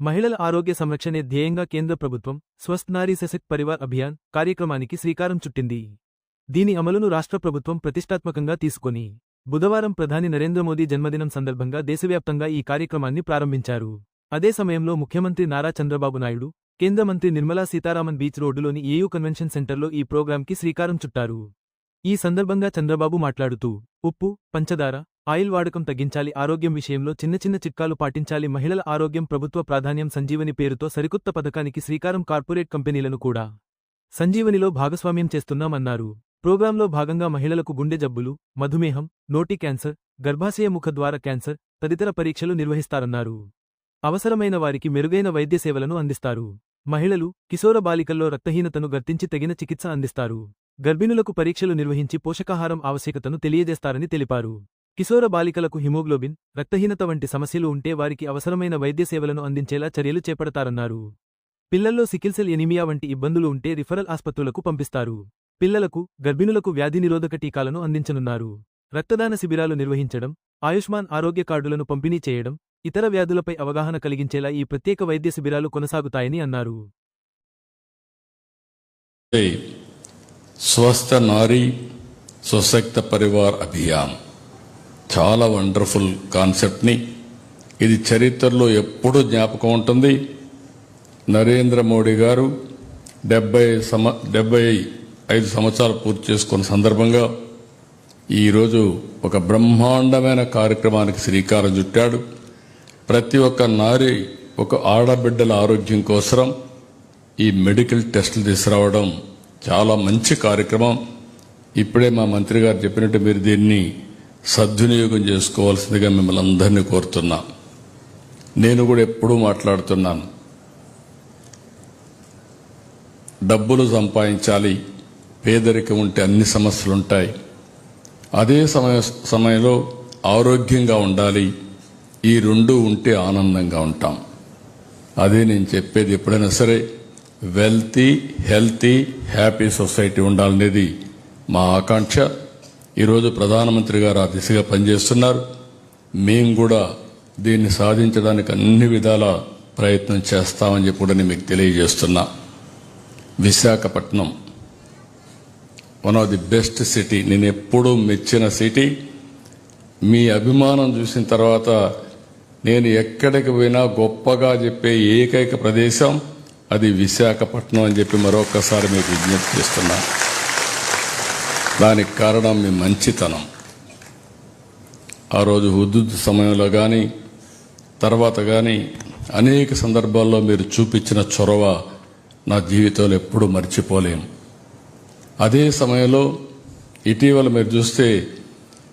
మహిళల ఆరోగ్య సంరక్షణే ధ్యేయంగా కేంద్ర ప్రభుత్వం స్వస్థ్ నారీ సశక్త్ పరివార్ అభియాన్ కార్యక్రమానికి శ్రీకారం చుట్టింది. దీని అమలును రాష్ట్ర ప్రభుత్వం ప్రతిష్టాత్మకంగా తీసుకొని బుధవారం ప్రధాని నరేంద్ర మోదీ జన్మదినం సందర్భంగా దేశవ్యాప్తంగా ఈ కార్యక్రమాన్ని ప్రారంభించారు. అదే సమయంలో ముఖ్యమంత్రి నారా చంద్రబాబు నాయుడు కేంద్ర మంత్రి నిర్మలా సీతారామన్ బీచ్ రోడ్డులోని ఏయూ కన్వెన్షన్ సెంటర్లో ఈ ప్రోగ్రాంకి శ్రీకారం చుట్టారు. ఈ సందర్భంగా చంద్రబాబు మాట్లాడుతూ ఉప్పు పంచదార ఆయిల్ వాడకం తగ్గించాలి ఆరోగ్యం విషయంలో చిన్న చిన్న చిట్కాలు పాటించాలి మహిళల ఆరోగ్యం ప్రభుత్వ ప్రాధాన్యం సంజీవని పేరుతో సరికొత్త పథకానికి శ్రీకారం కార్పొరేట్ కంపెనీలను కూడా సంజీవనిలో భాగస్వామ్యం చేస్తున్నామన్నారు. ప్రోగ్రాంలో భాగంగా మహిళలకు గుండె జబ్బులు మధుమేహం నోటి క్యాన్సర్ గర్భాశయ ముఖద్వార క్యాన్సర్ తదితర పరీక్షలు నిర్వహిస్తారన్నారు. అవసరమైన వారికి మెరుగైన వైద్య సేవలను అందిస్తారు. మహిళలు కిశోర బాలికల్లో రక్తహీనతను గర్తించి తగిన చికిత్స అందిస్తారు. గర్భిణులకు పరీక్షలు నిర్వహించి పోషకాహారం ఆవశ్యకతను తెలియజేస్తారని తెలిపారు. కిశోర బాలికలకు హిమోగ్లోబిన్ రక్తహీనత వంటి సమస్యలు ఉంటే వారికి అవసరమైన వైద్య సేవలను అందించేలా చర్యలు చేపడతారన్నారు. పిల్లల్లో సికిల్సెల్ ఎనిమియా వంటి ఇబ్బందులు ఉంటే రిఫరల్ ఆస్పత్రులకు పంపిస్తారు. పిల్లలకు గర్భిణులకు వ్యాధి నిరోధక టీకాలను అందించనున్నారు. రక్తదాన శిబిరాలు నిర్వహించడం ఆయుష్మాన్ ఆరోగ్య కార్డులను పంపిణీ చేయడం ఇతర వ్యాధులపై అవగాహన కలిగించేలా ఈ ప్రత్యేక వైద్య శిబిరాలు కొనసాగుతాయని అన్నారు. స్వస్థ నారీ సశక్త పరివార్ అభియాన్. చాలా వండర్ఫుల్ కాన్సెప్ట్ని. ఇది చరిత్రలో ఎప్పుడూ జ్ఞాపకం ఉంటుంది. నరేంద్ర మోడీ గారు డెబ్బై సమ డెబ్బై ఐదు సంవత్సరాలు పూర్తి చేసుకున్న సందర్భంగా ఈరోజు ఒక బ్రహ్మాండమైన కార్యక్రమానికి శ్రీకారం చుట్టాడు. ప్రతి ఒక్క నారి ఒక ఆడబిడ్డల ఆరోగ్యం కోసం ఈ మెడికల్ టెస్టులు తీసుకురావడం చాలా మంచి కార్యక్రమం. ఇప్పుడే మా మంత్రి గారు చెప్పినట్టు మీరు దీన్ని సద్వినియోగం చేసుకోవాల్సిందిగా మిమ్మల్ని అందరినీ కోరుతున్నా. నేను కూడా ఎప్పుడూ మాట్లాడుతున్నాను. డబ్బులు సంపాదించాలి. పేదరికం ఉంటే అన్ని సమస్యలు ఉంటాయి. అదే సమయ సమయంలో ఆరోగ్యంగా ఉండాలి. ఈ రెండు ఉంటే ఆనందంగా ఉంటాం. అదే నేను చెప్పేది ఎప్పుడైనా సరే వెల్తీ హెల్తీ హ్యాపీ సొసైటీ ఉండాలనేది మా ఆకాంక్ష. ఈరోజు ప్రధానమంత్రి గారు ఆ దిశగా పనిచేస్తున్నారు. మేము కూడా దీన్ని సాధించడానికి అన్ని విధాల ప్రయత్నం చేస్తామని చెప్పి కూడా నేను మీకు తెలియజేస్తున్నా. Visakhapatnam one of the best city నేను ఎప్పుడూ మెచ్చిన సిటీ మీ అభిమానం చూసిన తర్వాత నేను ఎక్కడికి పోయినా గొప్పగా చెప్పే ఏకైక ప్రదేశం అది విశాఖపట్నం అని చెప్పి మరొకసారి మీకు విజ్ఞప్తి చేస్తున్నా. దానికి కారణం మీ మంచితనం. ఆ రోజు హుద్దుద్ సమయంలో కానీ తర్వాత కానీ అనేక సందర్భాల్లో మీరు చూపించిన చొరవ నా జీవితంలో ఎప్పుడూ మర్చిపోలేము అదే సమయంలో ఇటీవల మీరు చూస్తే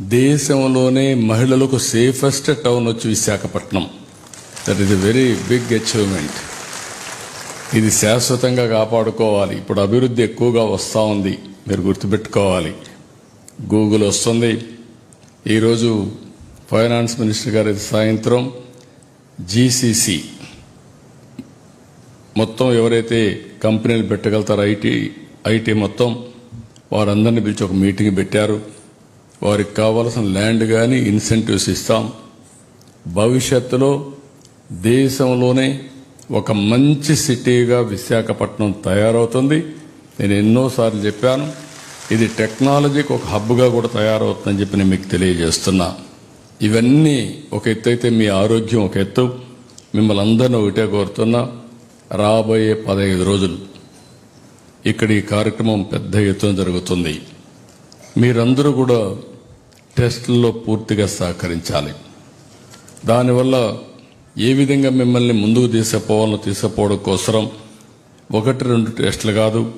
దేశంలోనే మహిళలకు సేఫెస్ట్ టౌన్ వచ్చి Visakhapatnam. That is a very big achievement ఇది శాశ్వతంగా కాపాడుకోవాలి. ఇప్పుడు అభివృద్ధి ఎక్కువగా వస్తూ ఉంది. మీరు గుర్తుపెట్టుకోవాలి. గూగుల్ వస్తుంది. ఈరోజు ఫైనాన్స్ మినిస్టర్ గారి సాయంత్రం జీసీసీ మొత్తం ఎవరైతే కంపెనీలు పెట్టగలుగుతారో ఐటీ ఐటీ మొత్తం వారందరిని పిలిచి ఒక మీటింగ్ పెట్టారు. వారికి కావలసిన ల్యాండ్ కానీ ఇన్సెంటివ్స్ ఇస్తాం. భవిష్యత్తులో దేశంలోనే ఒక మంచి సిటీగా విశాఖపట్నం తయారవుతుంది. నేను ఎన్నోసార్లు చెప్పాను ఇది టెక్నాలజీకి ఒక హబ్గా కూడా తయారవుతుందని చెప్పి నేను మీకు తెలియజేస్తున్నా. ఇవన్నీ ఒక ఎత్తు అయితే మీ ఆరోగ్యం ఒక ఎత్తు. మిమ్మల్ని అందరినీ ఒకటే కోరుతున్నా రాబోయే పదహైదు రోజులు ఇక్కడ ఈ కార్యక్రమం పెద్ద ఎత్తున జరుగుతుంది. మీరందరూ కూడా టెస్టుల్లో పూర్తిగా సహకరించాలి. దానివల్ల ఏ విధంగా మిమ్మల్ని ముందుకు తీసుకుపోవాలో తీసుకుపోవడం కోసరం ఒకటి రెండు టెస్టులు కాదు.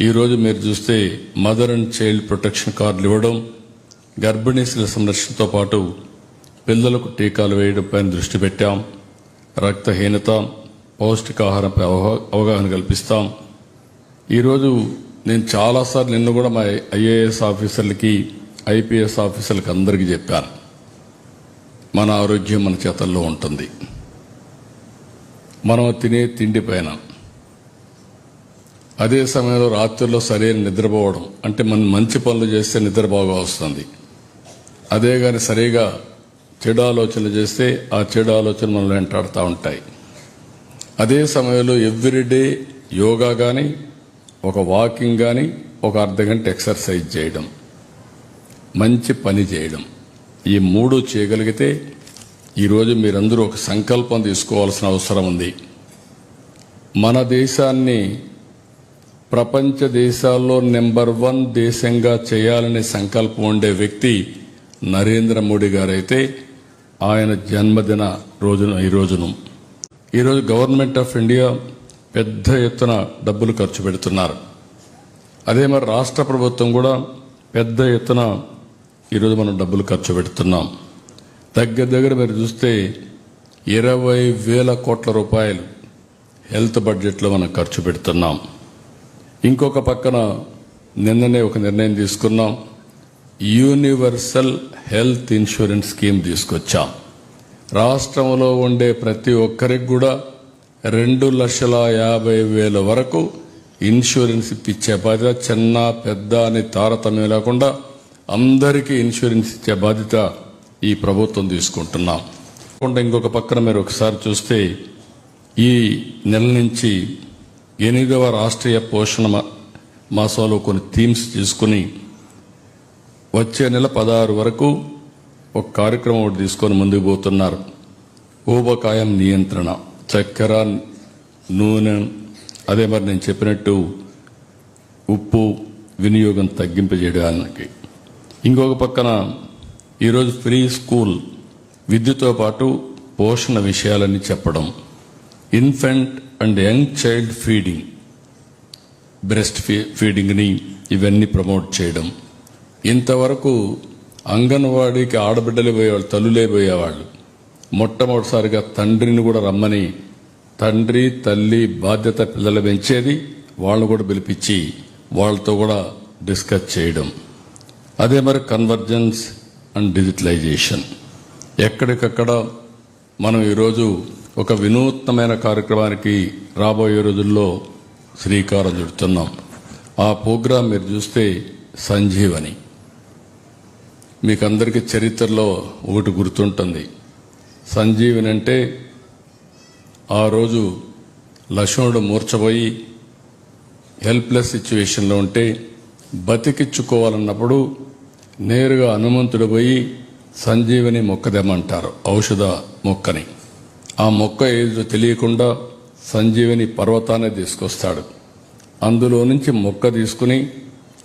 ఈరోజు మీరు చూస్తే మదర్ అండ్ చైల్డ్ ప్రొటెక్షన్ కార్డులు ఇవ్వడం గర్భిణీశుల సంరక్షణతో పాటు పిల్లలకు టీకాలు వేయడం పైన దృష్టి పెట్టాం. రక్తహీనత పౌష్టికాహారంపై అవగాహన కల్పిస్తాం. ఈరోజు నేను చాలాసార్లు నిన్ను కూడా మా ఐఏఎస్ ఆఫీసర్లకి ఐపీఎస్ ఆఫీసర్లకి అందరికీ చెప్పాను. మన ఆరోగ్యం మన చేతల్లో ఉంటుంది. మనం తినే తిండి పైన. అదే సమయంలో రాత్రుల్లో సరైన నిద్రపోవడం అంటే మనం మంచి పనులు చేస్తే నిద్ర బాగా వస్తుంది. అదే కానీ సరిగా చెడు ఆలోచనలు చేస్తే ఆ చెడు ఆలోచనలు మనల్ని వెంటాడుతూ ఉంటాయి. అదే సమయంలో ఎవ్రీడే యోగా కానీ ఒక వాకింగ్ కానీ ఒక అర్ధ గంట ఎక్సర్సైజ్ చేయడం. మంచి పని చేయడం. ఈ మూడు చేయగలిగితే ఈరోజు మీరందరూ ఒక సంకల్పం తీసుకోవాల్సిన అవసరం ఉంది. మన దేశాన్ని ప్రపంచ దేశాల్లో నెంబర్ వన్ దేశంగా చేయాలనే సంకల్పం ఉండే వ్యక్తి నరేంద్ర మోడీ గారైతే ఆయన జన్మదిన రోజున ఈ రోజును. ఈరోజు గవర్నమెంట్ ఆఫ్ ఇండియా పెద్ద ఎత్తున డబ్బులు ఖర్చు పెడుతున్నారు. అదే మరి రాష్ట్ర ప్రభుత్వం కూడా పెద్ద ఎత్తున ఈరోజు మనం డబ్బులు ఖర్చు పెడుతున్నాం. దగ్గర దగ్గర మీరు చూస్తే ఇరవై వేల కోట్ల రూపాయలు హెల్త్ బడ్జెట్లో మనం ఖర్చు పెడుతున్నాం. ఇంకొక పక్కన నిన్ననే ఒక నిర్ణయం తీసుకున్నాం. యూనివర్సల్ హెల్త్ ఇన్సూరెన్స్ స్కీమ్ తీసుకొచ్చాం. రాష్ట్రంలో ఉండే ప్రతి ఒక్కరికి కూడా రెండు లక్షల యాభై వేల వరకు ఇన్సూరెన్స్ ఇప్పించే బాధ్యత చిన్న పెద్ద అని తారతమ్యం లేకుండా అందరికీ ఇన్సూరెన్స్ ఇచ్చే బాధ్యత ఈ ప్రభుత్వం తీసుకుంటున్నాం. కాకుండా ఇంకొక పక్కన మీరు ఒకసారి చూస్తే ఈ నెల నుంచి ఎనిమిదవ రాష్ట్రీయ పోషణ మాసంలో కొన్ని థీమ్స్ తీసుకుని వచ్చే నెల పదహారు వరకు ఒక కార్యక్రమం ఒకటి తీసుకొని ముందుకు పోతున్నారు. ఊబకాయం నియంత్రణ. చక్కెర నూనె అదే మరి నేను చెప్పినట్టు ఉప్పు వినియోగం తగ్గింపజేయడానికి. ఇంకొక పక్కన ఈరోజు ఫ్రీ స్కూల్ విద్యతో పాటు పోషణ విషయాలని చెప్పడం. Infant and young child feeding breast fee ఫీడింగ్ని ఇవన్నీ ప్రమోట్ చేయడం. ఇంతవరకు అంగన్వాడీకి ఆడబిడ్డలే పోయేవాళ్ళు తల్లులే పోయేవాళ్ళు. మొట్టమొదటిసారిగా తండ్రిని కూడా రమ్మని తండ్రి తల్లి బాధ్యత పిల్లలు పెంచేది వాళ్ళను కూడా పిలిపించి వాళ్ళతో కూడా డిస్కస్ చేయడం. అదే మరి కన్వర్జెన్స్ అండ్ డిజిటలైజేషన్. ఎక్కడికక్కడ మనం ఈరోజు ఒక వినూత్నమైన కార్యక్రమానికి రాబోయే రోజుల్లో శ్రీకారం చుడుతున్నాం. ఆ ప్రోగ్రాం మీరు చూస్తే సంజీవని. మీకు అందరికీ చరిత్రలో ఒకటి గుర్తుంటుంది. సంజీవిని అంటే ఆ రోజు లక్ష్మణుడు మూర్చపోయి హెల్ప్లెస్ సిచ్యువేషన్లో ఉంటే బతికిచ్చుకోవాలన్నప్పుడు నేరుగా హనుమంతుడు పోయి సంజీవిని మొక్కదెమ్మంటారు ఔషధ మొక్కని. ఆ మొక్క ఏదో తెలియకుండా సంజీవిని పర్వతాన్ని తీసుకొస్తాడు. అందులో నుంచి మొక్క తీసుకుని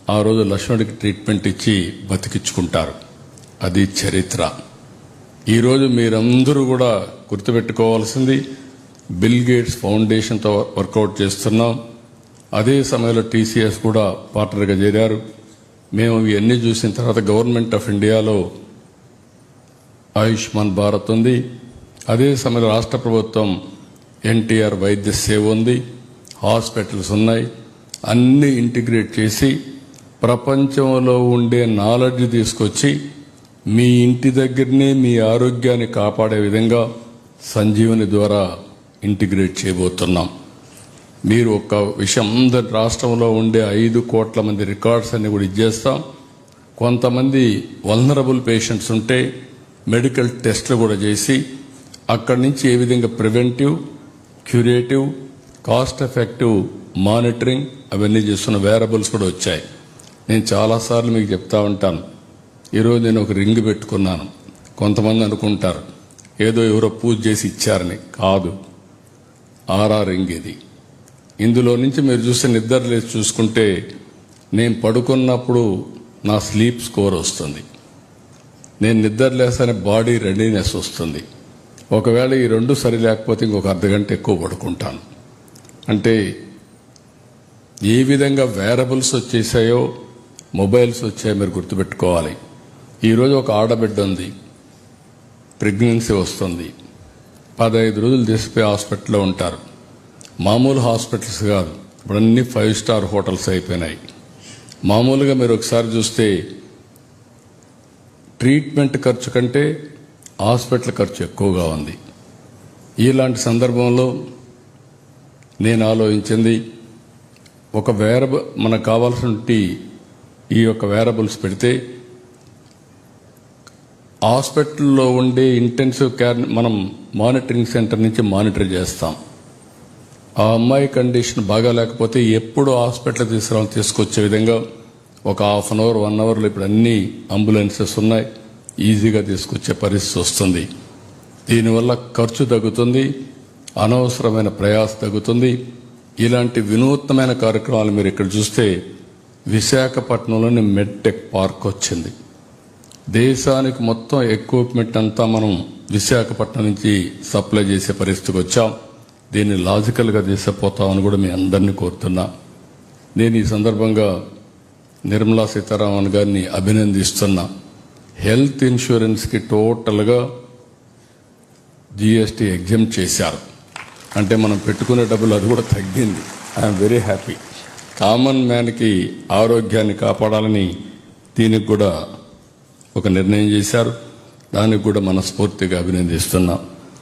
ఆ రోజు లక్ష్మణుడికి ట్రీట్మెంట్ ఇచ్చి బతికించుకుంటారు అది చరిత్ర. ఈరోజు మీరందరూ కూడా గుర్తుపెట్టుకోవాల్సింది బిల్ గేట్స్ ఫౌండేషన్తో వర్కౌట్ చేస్తున్నాం. అదే సమయంలో టీసీఎస్ కూడా పార్ట్నర్గా చేరారు. మేము ఇవన్నీ చూసిన తర్వాత గవర్నమెంట్ ఆఫ్ ఇండియాలో ఆయుష్మాన్ భారత్ ఉంది. అదే సమయంలో రాష్ట్ర ప్రభుత్వం ఎన్టీఆర్ వైద్య సేవ ఉంది. హాస్పిటల్స్ ఉన్నాయి. అన్నీ ఇంటిగ్రేట్ చేసి ప్రపంచంలో ఉండే నాలెడ్జ్ తీసుకొచ్చి మీ ఇంటి దగ్గరనే మీ ఆరోగ్యాన్ని కాపాడే విధంగా సంజీవని ద్వారా ఇంటిగ్రేట్ చేయబోతున్నాం. మీరు ఒక విషయం అందరి రాష్ట్రంలో ఉండే ఐదు కోట్ల మంది రికార్డ్స్ అన్ని కూడా ఇచ్చేస్తాం. కొంతమంది వల్నరబుల్ పేషెంట్స్ ఉంటే మెడికల్ టెస్ట్లు కూడా చేసి అక్కడి నుంచి ఏ విధంగా preventive curative cost effective monitoring అవన్నీ చేస్తున్న వేరబుల్స్ కూడా వచ్చాయి. నేను చాలాసార్లు మీకు చెప్తా ఉంటాను. ఈరోజు నేను ఒక రింగ్ పెట్టుకున్నాను. కొంతమంది అనుకుంటారు ఏదో ఎవరో పూజ చేసి ఇచ్చారని. కాదు. ఆరా రింగ్ ఇది. ఇందులో నుంచి మీరు చూస్తే నిద్ర లేచి చూసుకుంటే నేను పడుకున్నప్పుడు నా స్లీప్ స్కోర్ వస్తుంది. నేను నిద్ర లేస్తానే బాడీ రెడీనెస్ వస్తుంది. ఒకవేళ ఈ రెండు సరి లేకపోతే ఇంకొక అర్ధగంట ఎక్కువ పడుకుంటాను. అంటే ఏ విధంగా వేరబుల్స్ వచ్చేసాయో మొబైల్స్ వచ్చాయో మీరు గుర్తుపెట్టుకోవాలి. ఈరోజు ఒక ఆడబిడ్డ ఉంది. ప్రెగ్నెన్సీ వస్తుంది. పదహైదు రోజులు తీసిపోయి హాస్పిటల్లో ఉంటారు. మామూలు హాస్పిటల్స్ కాదు. ఇప్పుడు అన్ని ఫైవ్ స్టార్ హోటల్స్ అయిపోయినాయి. మామూలుగా మీరు ఒకసారి చూస్తే ట్రీట్మెంట్ ఖర్చు కంటే హాస్పిటల్ ఖర్చు ఎక్కువగా ఉంది. ఇలాంటి సందర్భంలో నేను ఆలోచించింది ఒక వేరబ మనకు కావాల్సిన ఈ యొక్క వేరబుల్స్ పెడితే హాస్పిటల్లో ఉండే ఇంటెన్సివ్ కేర్ మనం మానిటరింగ్ సెంటర్ నుంచి మానిటర్ చేస్తాం. ఆ అమ్మాయి కండిషన్ బాగా లేకపోతే ఎప్పుడు హాస్పిటల్ తీసుకురా తీసుకొచ్చే విధంగా ఒక హాఫ్ అన్ అవర్ వన్ అవర్లో ఇప్పుడు అన్ని అంబులెన్సెస్ ఉన్నాయి. ఈజీగా తీసుకొచ్చే పరిస్థితి వస్తుంది. దీనివల్ల ఖర్చు తగ్గుతుంది అనవసరమైన ప్రయాస తగ్గుతుంది. ఇలాంటి వినూత్నమైన కార్యక్రమాలు మీరు ఇక్కడ చూస్తే విశాఖపట్నంలోని మెడ్టెక్ పార్క్ వచ్చింది. దేశానికి మొత్తం ఎక్విప్మెంట్ అంతా మనం విశాఖపట్నం నుంచి సప్లై చేసే పరిస్థితికి వచ్చాం. దీన్ని లాజికల్గా తీసుకుపోతామని కూడా మీ అందరినీ కోరుతున్నా. నేను ఈ సందర్భంగా నిర్మలా సీతారామన్ గారిని అభినందిస్తున్నా. హెల్త్ ఇన్సూరెన్స్కి టోటల్గా జిఎస్టీ ఎగ్జామ్ చేశారు. అంటే మనం పెట్టుకునే డబ్బులు అది కూడా తగ్గింది. ఐఎమ్ వెరీ హ్యాపీ కామన్ మ్యాన్కి ఆరోగ్యాన్ని కాపాడాలని దీనికి కూడా ఒక నిర్ణయం చేశారు. దానికి కూడా మనస్ఫూర్తిగా అభినందిస్తున్నాం.